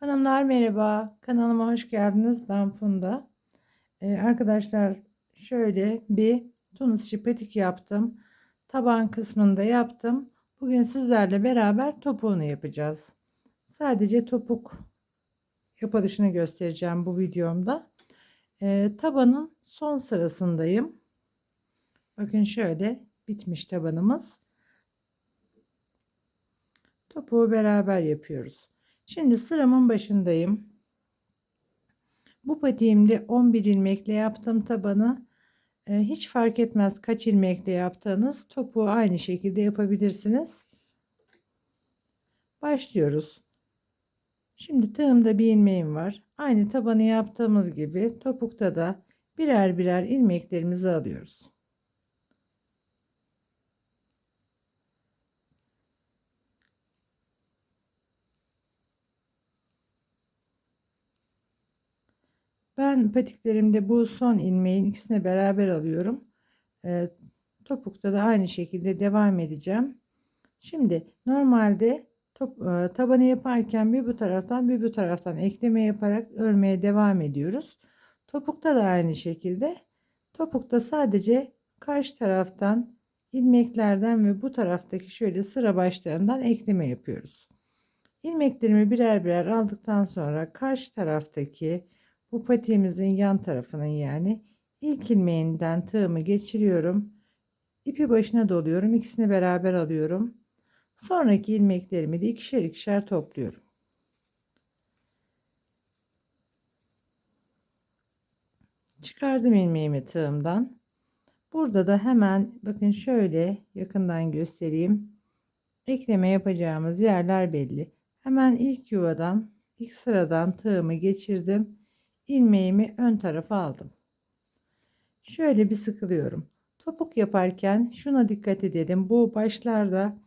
Hanımlar merhaba. Kanalıma hoş geldiniz. Ben Funda. Ee, arkadaşlar şöyle bir tunus işi patik yaptım. Taban kısmında yaptım. Bugün sizlerle beraber topuğunu yapacağız. Sadece topuk yapılışını göstereceğim bu videomda. Ee, tabanın son sırasındayım. Bakın şöyle bitmiş tabanımız. Topuğu beraber yapıyoruz. Şimdi sıramın başındayım. Bu patiğimde 11 ilmekle yaptım tabanı. Ee, hiç fark etmez kaç ilmekle yaptığınız topuğu aynı şekilde yapabilirsiniz. Başlıyoruz. Şimdi tığımda bir ilmeğim var. Aynı tabanı yaptığımız gibi topukta da birer birer ilmeklerimizi alıyoruz. Ben patiklerimde bu son ilmeğin ikisini beraber alıyorum. E, topukta da aynı şekilde devam edeceğim. Şimdi normalde top, e, tabanı yaparken bir bu taraftan bir bu taraftan ekleme yaparak örmeye devam ediyoruz. Topukta da aynı şekilde. Topukta sadece karşı taraftan ilmeklerden ve bu taraftaki şöyle sıra başlarından ekleme yapıyoruz. İlmeklerimi birer birer aldıktan sonra karşı taraftaki bu patiğimizin yan tarafının yani ilk ilmeğinden tığımı geçiriyorum. İpi başına doluyorum. İkisini beraber alıyorum. Sonraki ilmeklerimi de ikişer ikişer topluyorum. Çıkardım ilmeğimi tığımdan. Burada da hemen bakın şöyle yakından göstereyim. Ekleme yapacağımız yerler belli. Hemen ilk yuvadan, ilk sıradan tığımı geçirdim ilmeğimi ön tarafa aldım. Şöyle bir sıkılıyorum. Topuk yaparken şuna dikkat edelim. Bu başlarda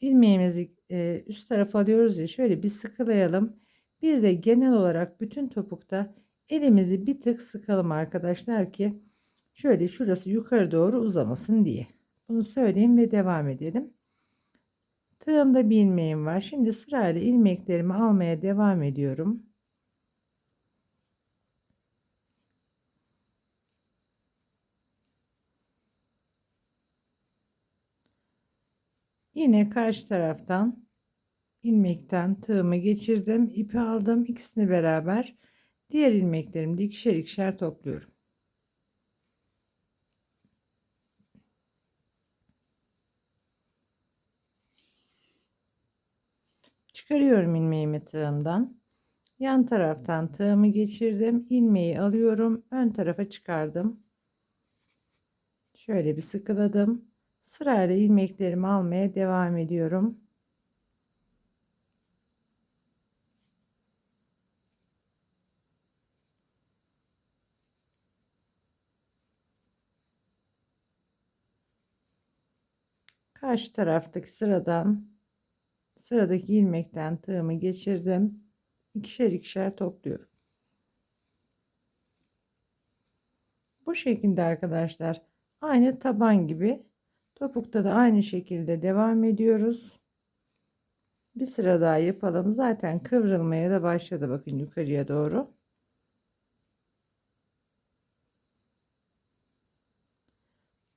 ilmeğimizi e, üst tarafa alıyoruz ya şöyle bir sıkılayalım. Bir de genel olarak bütün topukta elimizi bir tık sıkalım arkadaşlar ki şöyle şurası yukarı doğru uzamasın diye. Bunu söyleyeyim ve devam edelim. Tığımda bir ilmeğim var. Şimdi sırayla ilmeklerimi almaya devam ediyorum. Yine karşı taraftan ilmekten tığımı geçirdim. ipi aldım. ikisini beraber diğer ilmeklerimi de ikişer topluyorum. Çıkarıyorum ilmeğimi tığımdan. Yan taraftan tığımı geçirdim. ilmeği alıyorum. Ön tarafa çıkardım. Şöyle bir sıkıladım. Sırayla ilmeklerimi almaya devam ediyorum. Karşı taraftaki sıradan sıradaki ilmekten tığımı geçirdim. İkişer ikişer topluyorum. Bu şekilde arkadaşlar aynı taban gibi Topukta da aynı şekilde devam ediyoruz. Bir sıra daha yapalım. Zaten kıvrılmaya da başladı bakın yukarıya doğru.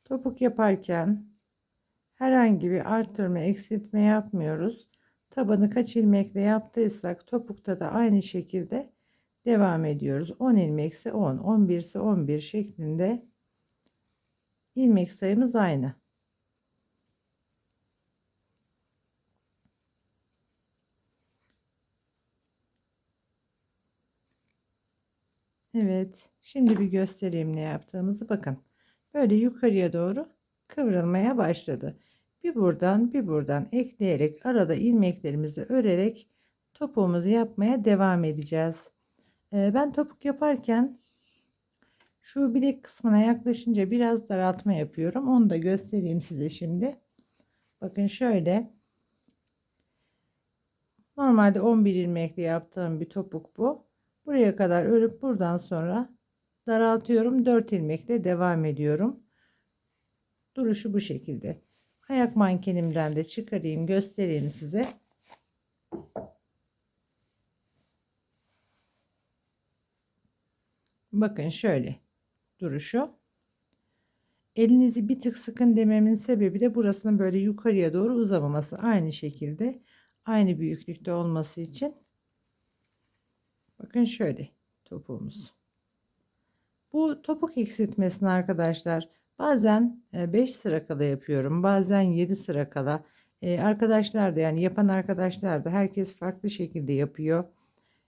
Topuk yaparken herhangi bir arttırma eksiltme yapmıyoruz. Tabanı kaç ilmekle yaptıysak topukta da aynı şekilde devam ediyoruz. 10 ilmekse 10, 11 ise 11 şeklinde ilmek sayımız aynı. Evet. Şimdi bir göstereyim ne yaptığımızı. Bakın. Böyle yukarıya doğru kıvrılmaya başladı. Bir buradan bir buradan ekleyerek arada ilmeklerimizi örerek topuğumuzu yapmaya devam edeceğiz. Ee, ben topuk yaparken şu bilek kısmına yaklaşınca biraz daraltma yapıyorum. Onu da göstereyim size şimdi. Bakın şöyle. Normalde 11 ilmekle yaptığım bir topuk bu. Buraya kadar örüp buradan sonra daraltıyorum. 4 ilmekle devam ediyorum. Duruşu bu şekilde. Ayak mankenimden de çıkarayım göstereyim size. Bakın şöyle duruşu. Elinizi bir tık sıkın dememin sebebi de burasının böyle yukarıya doğru uzamaması. Aynı şekilde aynı büyüklükte olması için Bakın şöyle topuğumuz. Bu topuk eksiltmesini arkadaşlar bazen 5 sıra kala yapıyorum. Bazen 7 sıra kala. Ee, arkadaşlar da yani yapan arkadaşlar da herkes farklı şekilde yapıyor.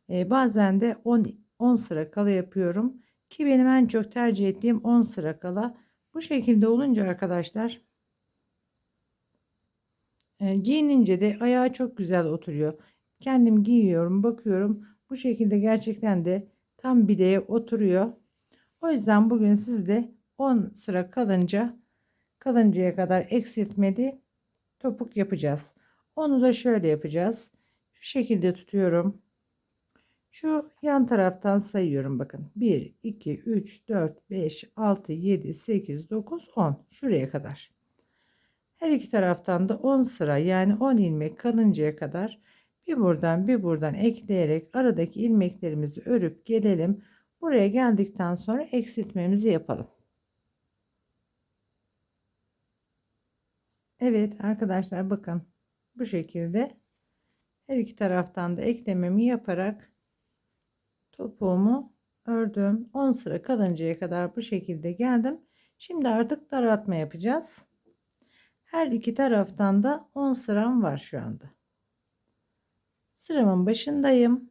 Ee, bazen de 10, 10 sıra kala yapıyorum. Ki benim en çok tercih ettiğim 10 sıra kala. Bu şekilde olunca arkadaşlar e, giyinince de ayağa çok güzel oturuyor. Kendim giyiyorum bakıyorum. Bu şekilde gerçekten de tam bileğe oturuyor. O yüzden bugün sizde 10 sıra kalınca kalıncaya kadar eksiltmedi topuk yapacağız. Onu da şöyle yapacağız. Şu şekilde tutuyorum. Şu yan taraftan sayıyorum bakın. 1, 2, 3, 4, 5, 6, 7, 8, 9, 10. Şuraya kadar. Her iki taraftan da 10 sıra yani 10 ilmek kalıncaya kadar bir buradan bir buradan ekleyerek aradaki ilmeklerimizi örüp gelelim. Buraya geldikten sonra eksiltmemizi yapalım. Evet arkadaşlar bakın bu şekilde her iki taraftan da eklememi yaparak topuğumu ördüm. 10 sıra kalıncaya kadar bu şekilde geldim. Şimdi artık daraltma yapacağız. Her iki taraftan da 10 sıram var şu anda. Sıramın başındayım.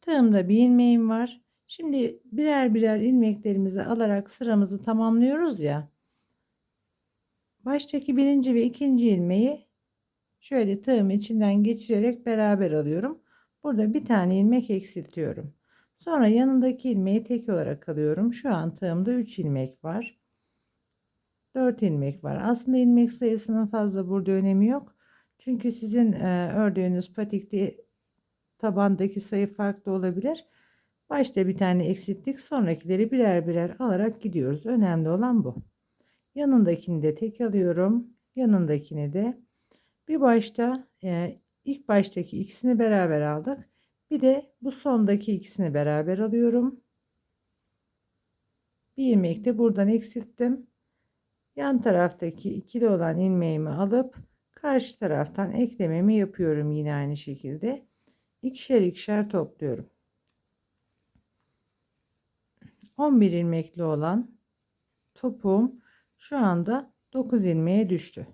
Tığımda bir ilmeğim var. Şimdi birer birer ilmeklerimizi alarak sıramızı tamamlıyoruz ya. Baştaki birinci ve ikinci ilmeği şöyle tığım içinden geçirerek beraber alıyorum. Burada bir tane ilmek eksiltiyorum. Sonra yanındaki ilmeği tek olarak alıyorum. Şu an tığımda 3 ilmek var. 4 ilmek var. Aslında ilmek sayısının fazla burada önemi yok. Çünkü sizin e, ördüğünüz patikte tabandaki sayı farklı olabilir. Başta bir tane eksilttik. Sonrakileri birer birer alarak gidiyoruz. Önemli olan bu. Yanındakini de tek alıyorum. Yanındakini de bir başta e, ilk baştaki ikisini beraber aldık. Bir de bu sondaki ikisini beraber alıyorum. Bir ilmek de buradan eksilttim. Yan taraftaki ikili olan ilmeğimi alıp karşı taraftan eklememi yapıyorum yine aynı şekilde. İkişer ikişer topluyorum. 11 ilmekli olan topuğum şu anda 9 ilmeğe düştü.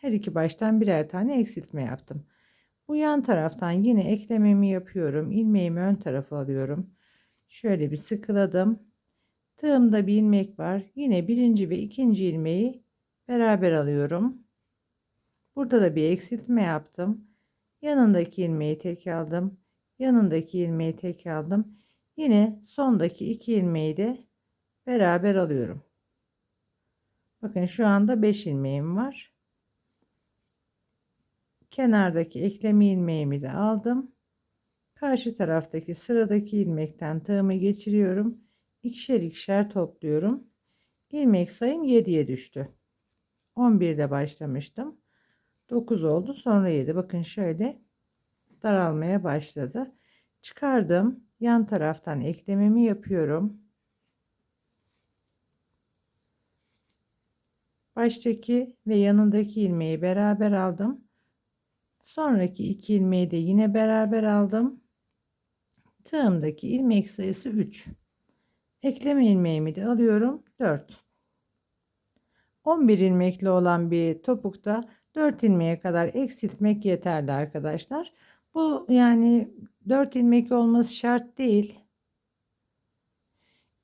Her iki baştan birer tane eksiltme yaptım. Bu yan taraftan yine eklememi yapıyorum. İlmeğimi ön tarafa alıyorum. Şöyle bir sıkıladım. Tığımda bir ilmek var. Yine birinci ve ikinci ilmeği beraber alıyorum. Burada da bir eksiltme yaptım. Yanındaki ilmeği tek aldım. Yanındaki ilmeği tek aldım. Yine sondaki iki ilmeği de beraber alıyorum. Bakın şu anda 5 ilmeğim var. Kenardaki eklemi ilmeğimi de aldım. Karşı taraftaki sıradaki ilmekten tığımı geçiriyorum. İkişer ikişer topluyorum. İlmek sayım 7'ye düştü. 11'de başlamıştım. 9 oldu. Sonra 7. Bakın şöyle daralmaya başladı. Çıkardım. Yan taraftan eklememi yapıyorum. Baştaki ve yanındaki ilmeği beraber aldım. Sonraki iki ilmeği de yine beraber aldım. Tığımdaki ilmek sayısı 3. Ekleme ilmeğimi de alıyorum 4. 11 ilmekli olan bir topukta 4 ilmeğe kadar eksiltmek yeterli arkadaşlar. Bu yani 4 ilmek olması şart değil.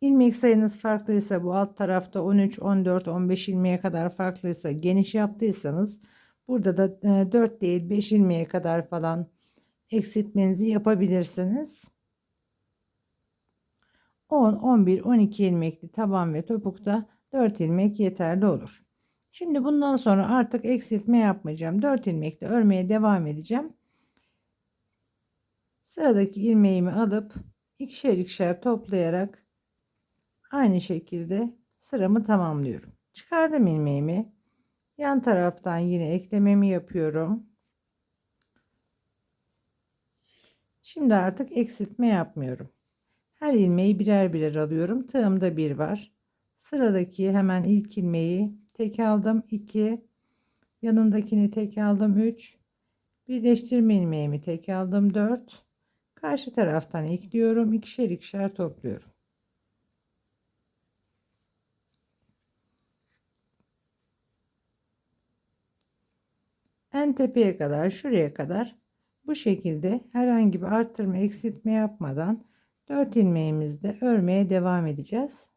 İlmek sayınız farklıysa bu alt tarafta 13, 14, 15 ilmeğe kadar farklıysa geniş yaptıysanız burada da 4 e, değil 5 ilmeğe kadar falan eksiltmenizi yapabilirsiniz. 10, 11, 12 ilmekli taban ve topukta 4 ilmek yeterli olur. Şimdi bundan sonra artık eksiltme yapmayacağım. 4 ilmekle örmeye devam edeceğim. Sıradaki ilmeğimi alıp ikişer ikişer toplayarak aynı şekilde sıramı tamamlıyorum. Çıkardım ilmeğimi. Yan taraftan yine eklememi yapıyorum. Şimdi artık eksiltme yapmıyorum. Her ilmeği birer birer alıyorum. Tığımda bir var. Sıradaki hemen ilk ilmeği tek aldım. 2 yanındakini tek aldım. 3 birleştirme ilmeğimi tek aldım. 4 karşı taraftan ekliyorum. ikişer ikişer topluyorum. En tepeye kadar şuraya kadar bu şekilde herhangi bir arttırma eksiltme yapmadan 4 ilmeğimizde örmeye devam edeceğiz.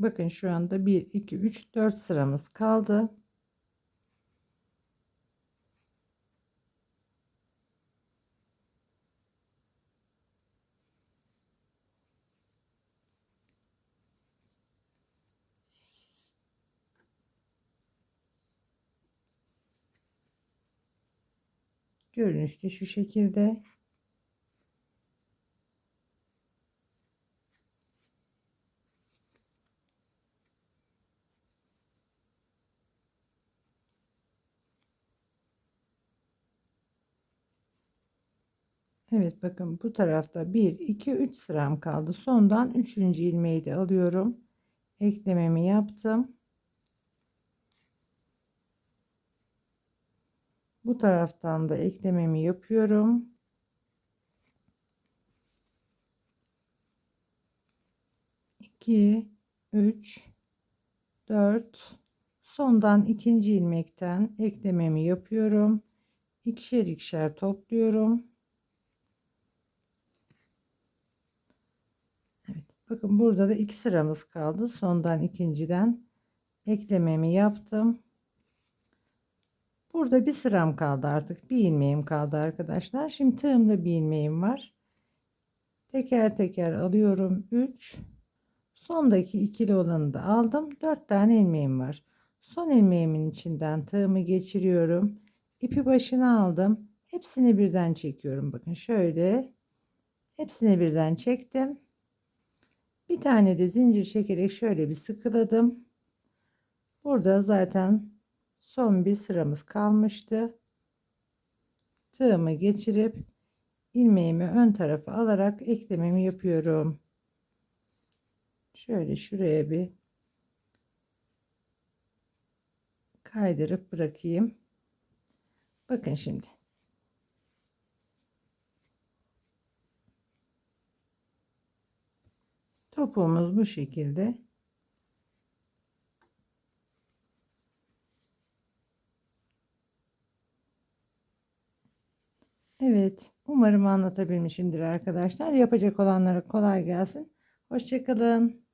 Bakın şu anda 1 2 3 4 sıramız kaldı. Görünüşte şu şekilde. Evet bakın bu tarafta 1 2 3 sıram kaldı. Sondan 3. ilmeği de alıyorum. Eklememi yaptım. Bu taraftan da eklememi yapıyorum. İki, üç, dört. Sondan ikinci ilmekten eklememi yapıyorum. İkişer ikişer topluyorum. Evet, bakın burada da iki sıramız kaldı. Sondan ikinciden eklememi yaptım. Burada bir sıram kaldı artık. Bir ilmeğim kaldı arkadaşlar. Şimdi tığımda bir ilmeğim var. Teker teker alıyorum. 3 sondaki ikili olanı da aldım. 4 tane ilmeğim var. Son ilmeğimin içinden tığımı geçiriyorum. İpi başına aldım. Hepsini birden çekiyorum. Bakın şöyle. Hepsini birden çektim. Bir tane de zincir çekerek şöyle bir sıkıladım. Burada zaten son bir sıramız kalmıştı. Tığımı geçirip ilmeğimi ön tarafa alarak eklememi yapıyorum. Şöyle şuraya bir kaydırıp bırakayım. Bakın şimdi. Topuğumuz bu şekilde. Evet, umarım anlatabilmişimdir arkadaşlar. Yapacak olanlara kolay gelsin. Hoşçakalın.